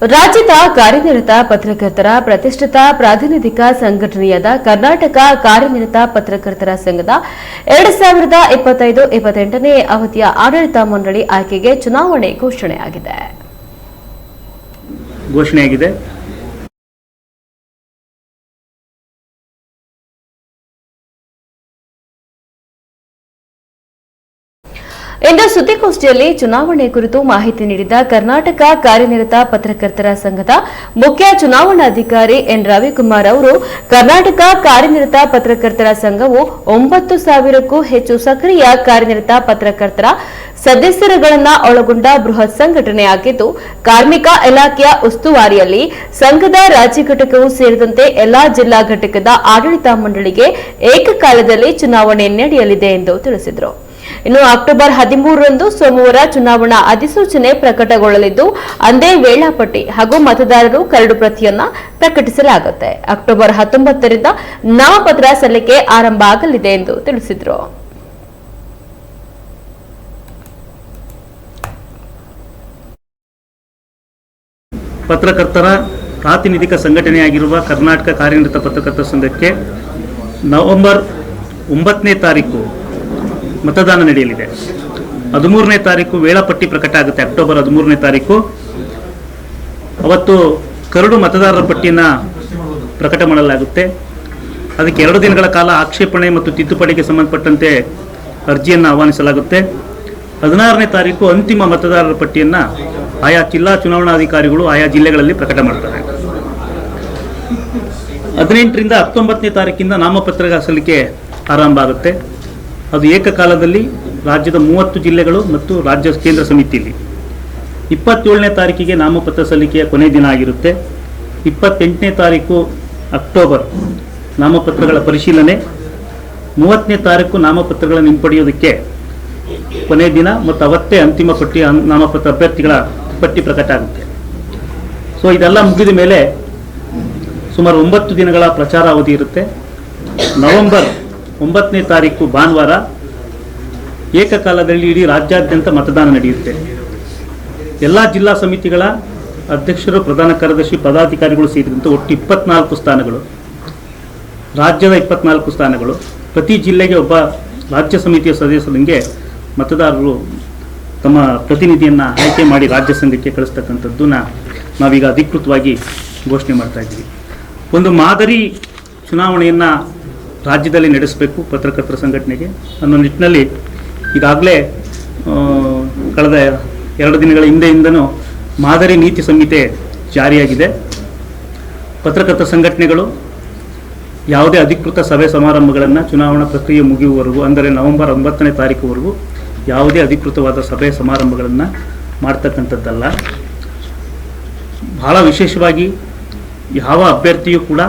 ರಾಜ್ಯದ ಕಾರ್ಯನಿರತ ಪತ್ರಕರ್ತರ ಪ್ರತಿಷ್ಠಿತ ಪ್ರಾತಿನಿಧಿಕ ಸಂಘಟನೆಯಾದ ಕರ್ನಾಟಕ ಕಾರ್ಯನಿರತ ಪತ್ರಕರ್ತರ ಸಂಘದ ಎರಡು ಸಾವಿರದ ಇಪ್ಪತ್ತೈದು ಇಪ್ಪತ್ತೆಂಟನೇ ಅವಧಿಯ ಆಡಳಿತ ಮಂಡಳಿ ಆಯ್ಕೆಗೆ ಚುನಾವಣೆ ಘೋಷಣೆಯಾಗಿದೆ. ಘೋಷಣೆಯಾಗಿದೆ. ಇಂದು ಸುದ್ದಿಗೋಷ್ಠಿಯಲ್ಲಿ ಚುನಾವಣೆ ಕುರಿತು ಮಾಹಿತಿ ನೀಡಿದ ಕರ್ನಾಟಕ ಕಾರ್ಯನಿರತ ಪತ್ರಕರ್ತರ ಸಂಘದ ಮುಖ್ಯ ಚುನಾವಣಾಧಿಕಾರಿ ಎನ್ ರವಿಕುಮಾರ್ ಅವರು, ಕರ್ನಾಟಕ ಕಾರ್ಯನಿರತ ಪತ್ರಕರ್ತರ ಸಂಘವು ಒಂಬತ್ತು ಸಾವಿರಕ್ಕೂ ಹೆಚ್ಚು ಸಕ್ರಿಯ ಕಾರ್ಯನಿರತ ಪತ್ರಕರ್ತರ ಸದಸ್ಯರುಗಳನ್ನ ಒಳಗೊಂಡ ಬೃಹತ್ ಸಂಘಟನೆಯಾಗಿದ್ದು ಕಾರ್ಮಿಕ ಇಲಾಖೆಯ ಉಸ್ತುವಾರಿಯಲ್ಲಿ ಸಂಘದ ರಾಜ್ಯ ಘಟಕವು ಸೇರಿದಂತೆ ಎಲ್ಲಾ ಜಿಲ್ಲಾ ಘಟಕದ ಆಡಳಿತ ಮಂಡಳಿಗೆ ಏಕಕಾಲದಲ್ಲಿ ಚುನಾವಣೆ ನಡೆಯಲಿದೆ ಎಂದು ತಿಳಿಸಿದರು. ಇನ್ನು ಅಕ್ಟೋಬರ್ ಹದಿಮೂರರಂದು ಸೋಮವಾರ ಚುನಾವಣಾ ಅಧಿಸೂಚನೆ ಪ್ರಕಟಗೊಳ್ಳಲಿದ್ದು, ಅಂದೇ ವೇಳಾಪಟ್ಟಿ ಹಾಗೂ ಮತದಾರರು ಕರಡು ಪ್ರತಿಯನ್ನ ಪ್ರಕಟಿಸಲಾಗುತ್ತೆ. ಅಕ್ಟೋಬರ್ ಹತ್ತೊಂಬತ್ತರಿಂದ ನಾಮಪತ್ರ ಸಲ್ಲಿಕೆ ಆರಂಭ ಆಗಲಿದೆ ಎಂದು ತಿಳಿಸಿದರು. ಪತ್ರಕರ್ತರ ಪ್ರಾತಿನಿಧಿಕ ಸಂಘಟನೆಯಾಗಿರುವ ಕರ್ನಾಟಕ ಕಾರ್ಯನಿರತ ಪತ್ರಕರ್ತರ ಸಂಘಕ್ಕೆ ನವೆಂಬರ್ ಒಂಬತ್ತನೇ ತಾರೀಕು ಮತದಾನ ನಡೆಯಲಿದೆ. ಹದಿಮೂರನೇ ತಾರೀಕು ವೇಳಾಪಟ್ಟಿ ಪ್ರಕಟ ಆಗುತ್ತೆ, ಅಕ್ಟೋಬರ್ ಹದಿಮೂರನೇ ತಾರೀಕು. ಅವತ್ತು ಕರಡು ಮತದಾರರ ಪಟ್ಟಿಯನ್ನು ಪ್ರಕಟ ಮಾಡಲಾಗುತ್ತೆ. ಅದಕ್ಕೆ ಎರಡು ದಿನಗಳ ಕಾಲ ಆಕ್ಷೇಪಣೆ ಮತ್ತು ತಿದ್ದುಪಡಿಗೆ ಸಂಬಂಧಪಟ್ಟಂತೆ ಅರ್ಜಿಯನ್ನು ಆಹ್ವಾನಿಸಲಾಗುತ್ತೆ. ಹದಿನಾರನೇ ತಾರೀಕು ಅಂತಿಮ ಮತದಾರರ ಪಟ್ಟಿಯನ್ನು ಆಯಾ ಜಿಲ್ಲಾ ಚುನಾವಣಾಧಿಕಾರಿಗಳು ಆಯಾ ಜಿಲ್ಲೆಗಳಲ್ಲಿ ಪ್ರಕಟ ಮಾಡ್ತಾರೆ. ಹದಿನೆಂಟರಿಂದ ಹತ್ತೊಂಬತ್ತನೇ ತಾರೀಕಿಂದ ನಾಮಪತ್ರ ಸಲ್ಲಿಕೆ ಆರಂಭ ಆಗುತ್ತೆ. ಅದು ಏಕಕಾಲದಲ್ಲಿ ರಾಜ್ಯದ ಮೂವತ್ತು ಜಿಲ್ಲೆಗಳು ಮತ್ತು ರಾಜ್ಯ ಕೇಂದ್ರ ಸಮಿತಿಯಲ್ಲಿ ಇಪ್ಪತ್ತೇಳನೇ ತಾರೀಕಿಗೆ ನಾಮಪತ್ರ ಸಲ್ಲಿಕೆಯ ಕೊನೆ ದಿನ ಆಗಿರುತ್ತೆ. ಇಪ್ಪತ್ತೆಂಟನೇ ತಾರೀಕು ಅಕ್ಟೋಬರ್, ನಾಮಪತ್ರಗಳ ಪರಿಶೀಲನೆ. ಮೂವತ್ತನೇ ತಾರೀಕು ನಾಮಪತ್ರಗಳನ್ನು ಹಿಂಪಡೆಯೋದಕ್ಕೆ ಕೊನೆ ದಿನ ಮತ್ತು ಅವತ್ತೇ ಅಂತಿಮ ಪಟ್ಟಿ ನಾಮಪತ್ರ ಅಭ್ಯರ್ಥಿಗಳ ಪಟ್ಟಿ ಪ್ರಕಟ ಆಗುತ್ತೆ. ಸೊ ಇದೆಲ್ಲ ಮುಗಿದ ಮೇಲೆ ಸುಮಾರು ಒಂಬತ್ತು ದಿನಗಳ ಪ್ರಚಾರ ಅವಧಿ ಇರುತ್ತೆ. ನವೆಂಬರ್ ಒಂಬತ್ತನೇ ತಾರೀಕು ಭಾನುವಾರ ಏಕಕಾಲದಲ್ಲಿ ಇಡೀ ರಾಜ್ಯಾದ್ಯಂತ ಮತದಾನ ನಡೆಯುತ್ತೆ. ಎಲ್ಲ ಜಿಲ್ಲಾ ಸಮಿತಿಗಳ ಅಧ್ಯಕ್ಷರು, ಪ್ರಧಾನ ಕಾರ್ಯದರ್ಶಿ, ಪದಾಧಿಕಾರಿಗಳು ಸೇರಿದಂತೆ ಒಟ್ಟು ಇಪ್ಪತ್ನಾಲ್ಕು ಸ್ಥಾನಗಳು. ರಾಜ್ಯದ ಇಪ್ಪತ್ನಾಲ್ಕು ಸ್ಥಾನಗಳು. ಪ್ರತಿ ಜಿಲ್ಲೆಗೆ ಒಬ್ಬ ರಾಜ್ಯ ಸಮಿತಿಯ ಸದಸ್ಯರಿಗೆ ಮತದಾರರು ತಮ್ಮ ಪ್ರತಿನಿಧಿಯನ್ನು ಆಯ್ಕೆ ಮಾಡಿ ರಾಜ್ಯ ಸಂಘಕ್ಕೆ ಕಳಿಸ್ತಕ್ಕಂಥದ್ದನ್ನ ನಾವೀಗ ಅಧಿಕೃತವಾಗಿ ಘೋಷಣೆ ಮಾಡ್ತಾ ಇದ್ದೀವಿ. ಒಂದು ಮಾದರಿ ಚುನಾವಣೆಯನ್ನು ರಾಜ್ಯದಲ್ಲಿ ನಡೆಸಬೇಕು ಪತ್ರಕರ್ತರ ಸಂಘಟನೆಗೆ. ಅನ್ನೋ ನಿಟ್ಟಿನಲ್ಲಿ ಈಗಾಗಲೇ ಕಳೆದ ಎರಡು ದಿನಗಳ ಹಿಂದೆಯಿಂದನೂ ಮಾದರಿ ನೀತಿ ಸಂಹಿತೆ ಜಾರಿಯಾಗಿದೆ. ಪತ್ರಕರ್ತರ ಸಂಘಟನೆಗಳು ಯಾವುದೇ ಅಧಿಕೃತ ಸಭೆ ಸಮಾರಂಭಗಳನ್ನು ಚುನಾವಣಾ ಪ್ರಕ್ರಿಯೆ ಮುಗಿಯುವವರೆಗೂ, ಅಂದರೆ ನವೆಂಬರ್ ಒಂಬತ್ತನೇ ತಾರೀಕುವರೆಗೂ ಯಾವುದೇ ಅಧಿಕೃತವಾದ ಸಭೆ ಸಮಾರಂಭಗಳನ್ನು ಮಾಡ್ತಕ್ಕಂಥದ್ದಲ್ಲ. ಬಹಳ ವಿಶೇಷವಾಗಿ ಯಾವ ಅಭ್ಯರ್ಥಿಯೂ ಕೂಡ